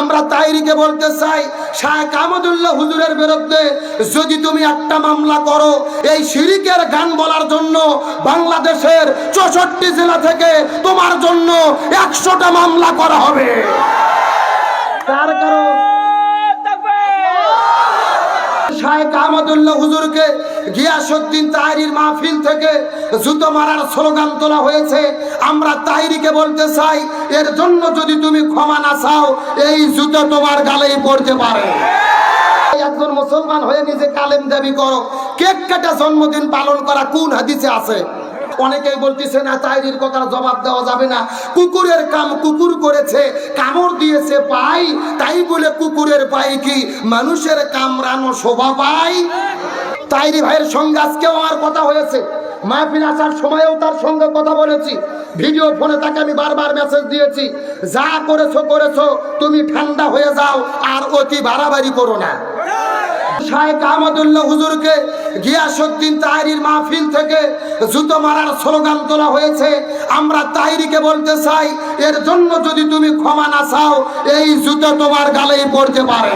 আমরা তাইরিকে বলতে চাই শাহ আহমদুল্লাহ হুজুরের বিরুদ্ধে যদি তুমি একটা মামলা করো, এই শিরিকের গান বলার জন্য বাংলাদেশের চৌষট্টি জেলা থেকে তোমার জন্য একশোটা মামলা করা হবে তার কারণ শাহেখ আহমদুল্লাহ হুজুরকে গিয়াসুদ্দিন তাহিরির মাহফিল থেকে জুতো মারার স্লোগান তোলা হয়েছে। আমরা তাহিরিকে বলতে চাই, এর জন্য যদি তুমি ক্ষমা না চাও, এই জুতো তোমার গালেই পড়তে পারে। একজন মুসলমান হয়ে নিজে কালেম দাবি করো, কেক কাটা জন্মদিন পালন করা কোন হাদিসে আছে? অনেকেই বলতেছে, না, তাইরির কথার জবাব দেওয়া যাবে না। কুকুরের কাম কুকুর করেছে, কামড় দিয়েছে পাই, তাই বলে কুকুরের পাই কি? মানুষের কামড়ানো শোভা পাই? তাইরি ভাইয়ের সঙ্গে আজকেও আমার কথা হয়েছে। মাহফিল আসার সময়েও তার সঙ্গে কথা বলেছি। ভিডিও ফোনে তাকে আমি বারবার মেসেজ দিয়েছি। যা করেছ করেছ, তুমি ঠান্ডা হয়ে যাও, আর অতি বাড়াবাড়ি করো না। শাহেখ আহমদুল্লাহ হুজুরকে গিয়াসুদ্দিন তাহিরির মাহফিল থেকে জুতো মারার স্লোগান তোলা হয়েছে। আমরা তাহিরিকে বলতে চাই, এর জন্য যদি তুমি ক্ষমা না চাও, এই জুতো তোমার গালেই পড়তে পারে।